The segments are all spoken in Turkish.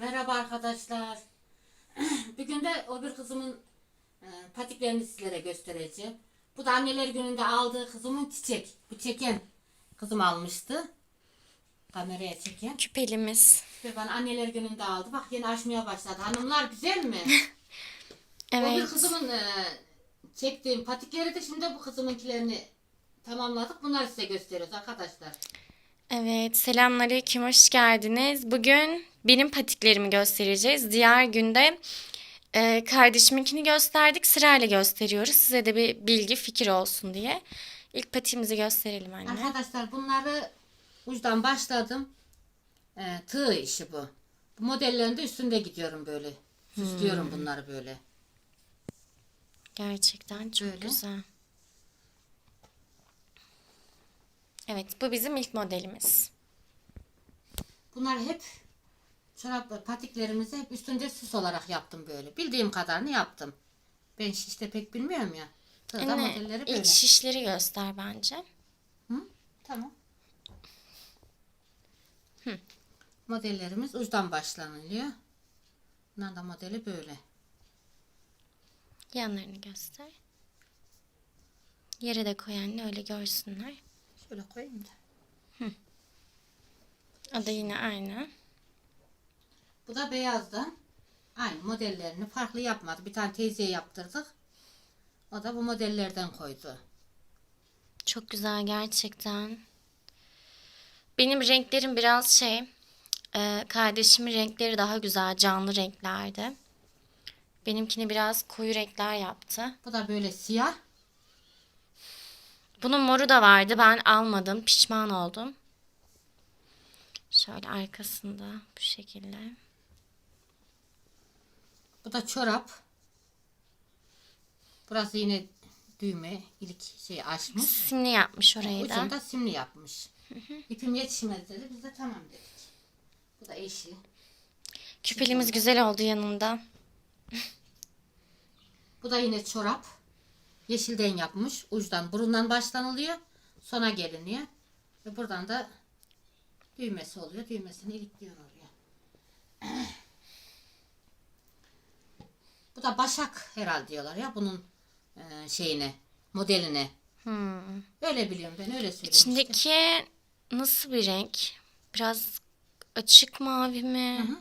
Merhaba arkadaşlar. Bugün de o bir kızımın e, patiklerini sizlere göstereceğim. Bu da anneler gününde aldığı kızımın çiçek. Bu çeken kızım almıştı. Kameraya çeken. Küpelimiz. Ve bana anneler gününde aldı. Bak yeni açmaya başladı. Hanımlar güzel mi? O bir Evet. kızımın e, çektiğim patikleri de şimdi bu kızımınkilerini tamamladık. Bunları size gösteriyoruz arkadaşlar. Evet. Selamünaleyküm. Hoş geldiniz. Bugün benim patiklerimi göstereceğiz. Diğer günde e, kardeşiminkini gösterdik. Sırayla gösteriyoruz. Size de bir bilgi, fikir olsun diye. İlk patiğimizi gösterelim anne. Arkadaşlar bunları uçtan başladım. Ee, tığ işi bu. Bu modellerin de üstünde gidiyorum böyle. Süslüyorum bunları böyle. Gerçekten çok Böyle. güzel. Evet, bu bizim ilk modelimiz. Bunlar hep çorap patiklerimizi hep üstünde süs olarak yaptım böyle. Bildiğim kadarını yaptım. Ben işte pek bilmiyorum ya. Tığda Anne, modelleri böyle. ilk şişleri göster bence. Hı? Tamam. Modellerimiz uçtan başlanılıyor. Bunların da modeli böyle. Yanlarını göster. Yere de koy anne öyle görsünler. Şöyle koyayım da. O da yine aynı. Bu da beyazdan. Aynı modellerini farklı yapmadı. Bir tane teyzeye yaptırdık. O da bu modellerden koydu. Çok güzel gerçekten. Benim renklerim biraz şey, e, kardeşimin renkleri daha güzel, canlı renklerdi. Benimkini biraz koyu renkler yaptı. Bu da böyle siyah. Bunun moru da vardı. Ben almadım. Pişman oldum. Şöyle arkasında bu şekilde. Bu da çorap. Burası yine düğme. ilk şey açmış. Simli yapmış orayı da. Ucunda simli yapmış. İpim yetişmez dedi. Biz de tamam dedik. Bu da eşi. Küpelimiz güzel oldu yanında. Bu da yine çorap. Yeşilden yapmış. Uçtan burundan başlanılıyor. Sona geliniyor. Ve buradan da düğmesi oluyor. Düğmesini ilikliyor oraya. Bu da başak herhalde diyorlar ya bunun e, şeyine, modeline. Hmm. Öyle biliyorum ben öyle söylüyorum. İçindeki nasıl bir renk? Biraz açık mavi mi? Hı hı.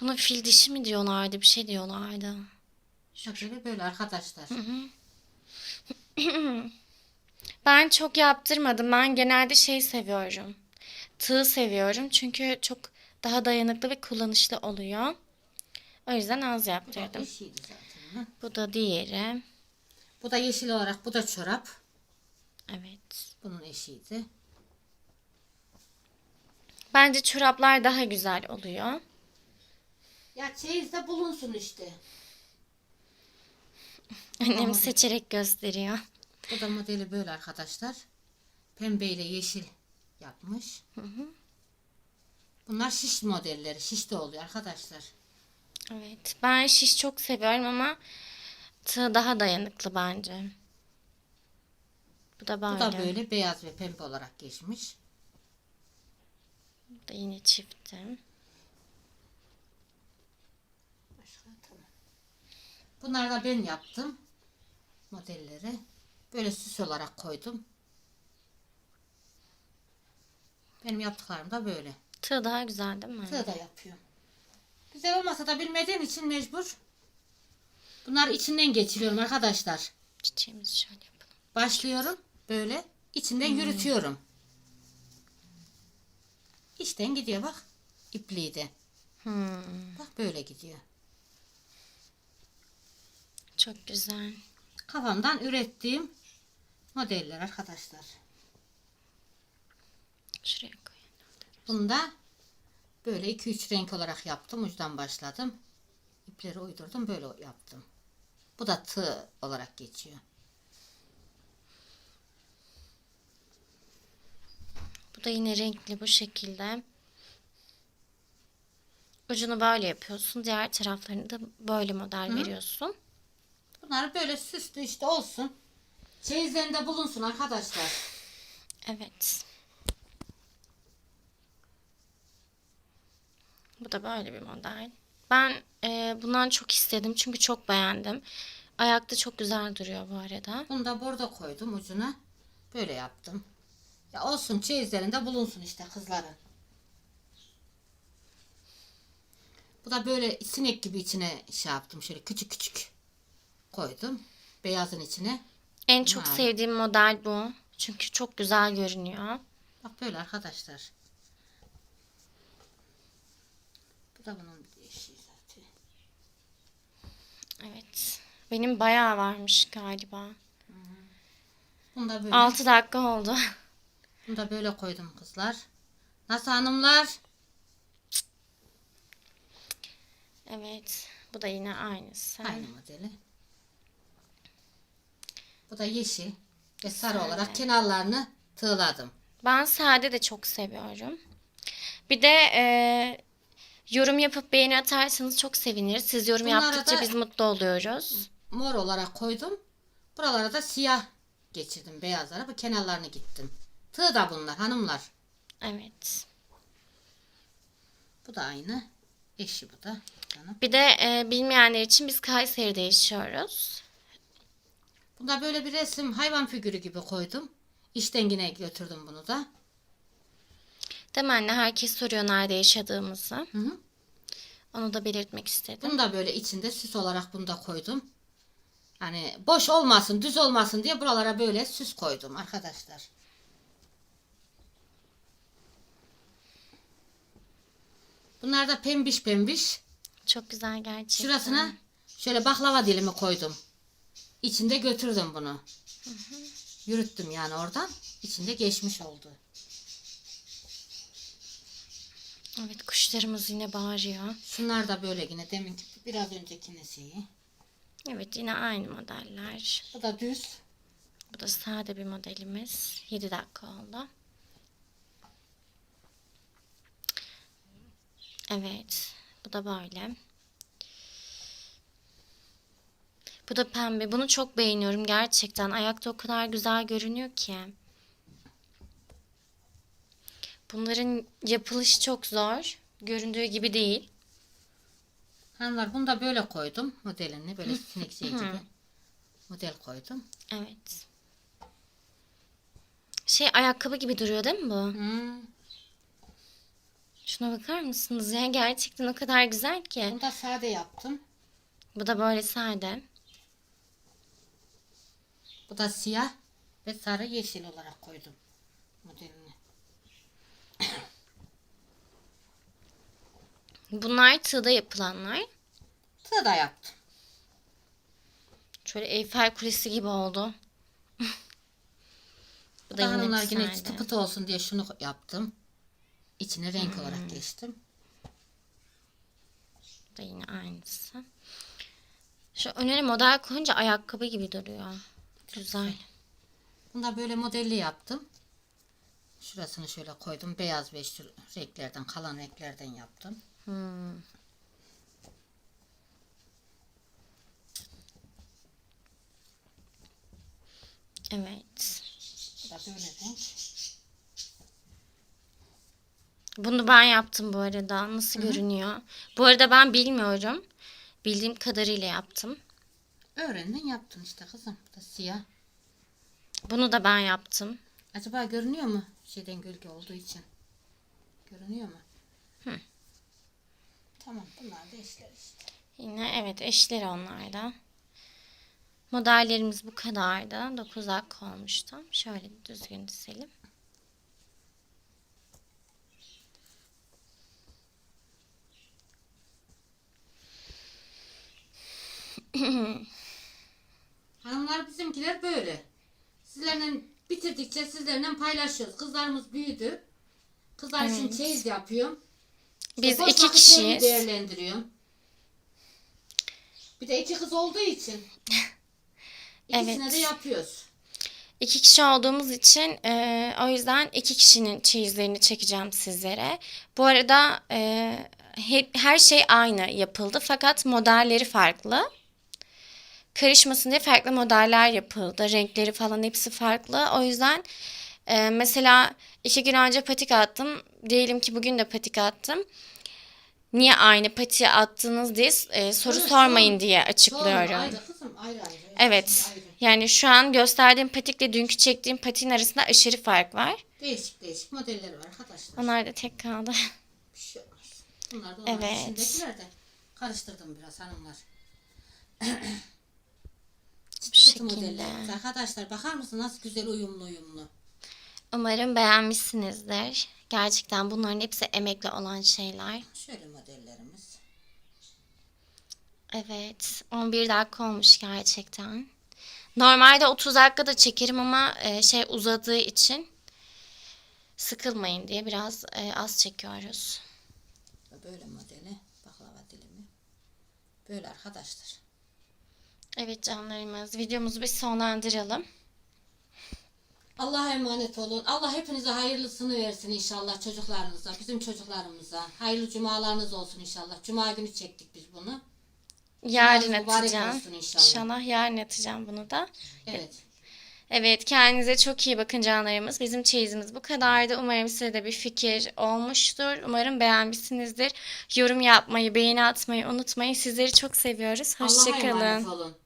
Buna fil dişi mi diyorlardı? Bir şey diyorlardı. Şöyle böyle arkadaşlar. Ben çok yaptırmadım. Ben genelde şey seviyorum. Tığ seviyorum. Çünkü çok daha dayanıklı ve kullanışlı oluyor. O yüzden az Bu da yaptırdım. zaten. hı. Bu da diğeri. Bu da yeşil olarak bu da çorap. Evet. Bunun eşiydi. Bence çoraplar daha güzel oluyor. Ya çeyizde bulunsun işte. Annem seçerek gösteriyor. Bu da modeli böyle arkadaşlar. Pembe ile yeşil yapmış. Bunlar şiş modelleri. Şiş de oluyor arkadaşlar. Evet. Ben şiş çok seviyorum ama tığ daha dayanıklı bence. Bu da böyle. Bu da böyle beyaz ve pembe olarak geçmiş. Bu da yine çifti. Başka tamam. Bunları da ben yaptım. Modelleri. Böyle süs olarak koydum. Benim yaptıklarım da böyle. Tığ daha güzel değil mi? Tığ da yapıyorum. Güzel olmasa da bilmediğin için mecbur. Bunlar içinden geçiriyorum arkadaşlar. Çiçeğimizi şöyle yapalım. Başlıyorum böyle içinden yürütüyorum. İçten gidiyor bak. İpliği de. Hmm, Bak böyle gidiyor. çok güzel. Kafamdan ürettiğim modeller arkadaşlar. Şuraya koyayım. Bunu da böyle 2-3 renk olarak yaptım. Uçtan başladım. İpleri uydurdum böyle yaptım. Bu da tığ olarak geçiyor. Bu da yine renkli bu şekilde. Ucunu böyle yapıyorsun. Diğer taraflarını da böyle model veriyorsun. Bunlar böyle süslü işte olsun. Çeyizlerinde bulunsun arkadaşlar. Evet. Bu da böyle bir model. Ben e, bundan çok istedim çünkü çok beğendim. Ayakta çok güzel duruyor bu arada. Bunu da bordo koydum ucuna. Böyle yaptım. Ya olsun çeyizlerinde bulunsun işte kızların. Bu da böyle sinek gibi içine şey yaptım. Şöyle küçük küçük koydum. Beyazın içine. En çok Ha. sevdiğim model bu. Çünkü çok güzel görünüyor. Bak böyle arkadaşlar. Bu da bunun bir değişiği zaten. Evet. Benim bayağı varmış galiba. Bunu da böyle, 6 dakika oldu. bunu da böyle koydum kızlar. Nasıl hanımlar? Evet. Bu da yine aynısı. Aynı modeli. Bu da yeşil ve sarı Sade. olarak kenarlarını tığladım. Ben sade de çok seviyorum. Bir de e, yorum yapıp beğeni atarsanız çok seviniriz. Siz yorum Bunlara yaptıkça da- biz mutlu oluyoruz. Mor olarak koydum. Buralara da siyah geçirdim beyazlara. Bu kenarlarını gittim. Tığ da bunlar hanımlar. Evet. Bu da aynı. Eşi bu da. Canım. Bir de e, bilmeyenler için biz Kayseri'de yaşıyoruz. Bunda böyle bir resim hayvan figürü gibi koydum. İşten yine götürdüm bunu da. Anne? Herkes soruyor nerede yaşadığımızı. Hı hı. Onu da belirtmek istedim. Bunu da böyle içinde süs olarak bunu da koydum. Yani boş olmasın, düz olmasın diye buralara böyle süs koydum arkadaşlar. Bunlar da pembiş pembiş. Çok güzel gerçekten. Şurasına şöyle baklava dilimi koydum. İçinde götürdüm bunu. Yürüttüm yani oradan. İçinde geçmiş oldu. Evet kuşlarımız yine bağırıyor. Şunlar da böyle yine deminki biraz öncekinin şeyi. Evet yine aynı modeller. Bu da düz. Bu da sade bir modelimiz. 7 dakika oldu. Evet. Bu da böyle. Bu da pembe. Bunu çok beğeniyorum gerçekten. Ayakta o kadar güzel görünüyor ki. Bunların yapılışı çok zor. Göründüğü gibi değil. Hanımlar bunu da böyle koydum modelini. Böyle sinek şey gibi. Model koydum. Evet. Şey ayakkabı gibi duruyor değil mi bu? Hmm. Şuna bakar mısınız ya? Gerçekten o kadar güzel ki. Bunu da sade yaptım. Bu da böyle sade. Bu da siyah ve sarı yeşil olarak koydum modelini. Bunlar tığda yapılanlar. Tığ da yaptım. Şöyle Eyfel Kulesi gibi oldu. Bu da yine hanımlar yine çıtı pıtı olsun diye şunu yaptım. İçine renk olarak geçtim. Bu da yine aynısı. Şu önüne model koyunca ayakkabı gibi duruyor. Güzel. Bunu da böyle modelli yaptım. Şurasını şöyle koydum. Beyaz ve şu renklerden kalan renklerden yaptım. Hmm. Evet. Bunu ben yaptım bu arada. Nasıl görünüyor? Bu arada ben bilmiyorum. Bildiğim kadarıyla yaptım. Öğrendin yaptın işte kızım. Bu da siyah. Bunu da ben yaptım. Acaba görünüyor mu? Şeyden gölge olduğu için. Görünüyor mu? Hı. Tamam bunlar da işler işte. Yine evet eşleri onlar da. Modellerimiz bu kadardı. 9 dakika olmuştu. Şöyle düzgün dizelim. Hanımlar bizimkiler böyle. Sizlerle bitirdikçe sizlerle paylaşıyoruz. Kızlarımız büyüdü. Kızlar için Evet. çeyiz yapıyorum. İşte Biz iki kişiyiz. değerlendiriyorum. Bir de iki kız olduğu için ikisine Evet. de yapıyoruz. İki kişi olduğumuz için e, o yüzden iki kişinin çeyizlerini çekeceğim sizlere. Bu arada e, he- her şey aynı yapıldı fakat modelleri farklı. Karışmasın diye farklı modeller yapıldı. Renkleri falan hepsi farklı. O yüzden e, mesela iki gün önce patik attım. Diyelim ki bugün de patik attım. niye aynı patiye attınız diye e, soru Evet, sormayın diye açıklıyorum. ayrı kızım ayrı ayrı. Evet. Ayrı. Yani şu an gösterdiğim patikle dünkü çektiğim patiğin arasında aşırı fark var. Değişik değişik modeller var arkadaşlar. Onlar da tek kaldı. Bir şey olmaz. Bunlar da onlar Evet. içindekiler de. Karıştırdım biraz hanımlar. Bu şekilde. modellerimiz. Arkadaşlar bakar mısın nasıl güzel uyumlu uyumlu. Umarım beğenmişsinizdir. Gerçekten bunların hepsi emekli olan şeyler. Şöyle modellerimiz. Evet, 11 dakika olmuş gerçekten. Normalde 30 dakikada çekerim ama e, şey uzadığı için sıkılmayın diye biraz e, az çekiyoruz. Böyle modeli. Baklava dilimi. Böyle arkadaşlar. Evet canlarımız, videomuzu bir sonlandıralım. Allah'a emanet olun. Allah hepinize hayırlısını versin inşallah çocuklarınıza, bizim çocuklarımıza. Hayırlı cumalarınız olsun inşallah. Cuma günü çektik biz bunu. Yarın Cumanız atacağım. inşallah. İnşallah yarın atacağım bunu da. Evet. Evet, kendinize çok iyi bakın canlarımız. Bizim çeyizimiz bu kadardı. Umarım size de bir fikir olmuştur. Umarım beğenmişsinizdir. Yorum yapmayı, beğeni atmayı unutmayın. Sizleri çok seviyoruz. Allah'a emanet Hoşçakalın. olun.